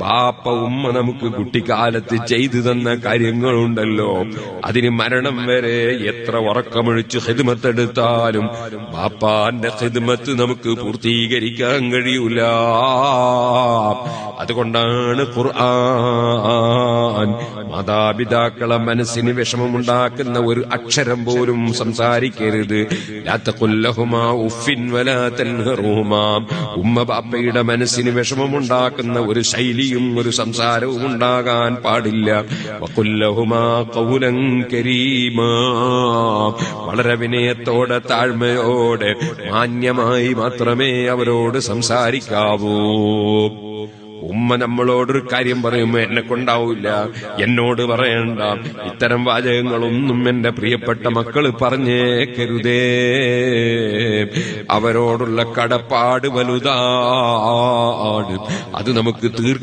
ബാപ്പ ഉമ്മ നമുക്ക് കുട്ടിക്കാലത്ത് ചെയ്തു തന്ന കാര്യങ്ങളുണ്ടല്ലോ. അതിന് മരണം വരെ എത്ര ഉറക്കമൊഴിച്ച് ഹിദ്മത്തെടുത്താലും ബാപ്പാന്റെ ഹിദ്മത്ത് നമുക്ക് പൂർത്തീകരിക്കാൻ കഴിയൂല. അതുകൊണ്ടാണ് ഖുർആൻ മാതാപിതാക്കളെ മനസ്സിന് വിഷമമുണ്ടാക്കുന്ന ഒരു അക്ഷരം പോലും സംസാരിക്കരുത്. ഉമ്മ ബാപ്പയുടെ മനസ്സിന് വിഷമമുണ്ടാക്കുന്ന ഒരു ശൈലിയും ഒരു സംസാരവും ഉണ്ടാകാൻ പാടില്ല. വളരെ വിനയത്തോടെ താഴ്മയോടെ മാന്യമായി മാത്രമേ അവരോട് സംസാരിക്കാവൂ. ഉമ്മ നമ്മളോടൊരു കാര്യം പറയുമ്പോ എന്നെ കൊണ്ടാവില്ല എന്നോട് പറയണ്ട. ഇത്തരം വാചകങ്ങളൊന്നും എന്റെ പ്രിയപ്പെട്ട മക്കൾ പറഞ്ഞേക്കരുതേ. അവരോടുള്ള കടപ്പാട് വലുതാണ്. അത് നമുക്ക് തീർക്കാൻ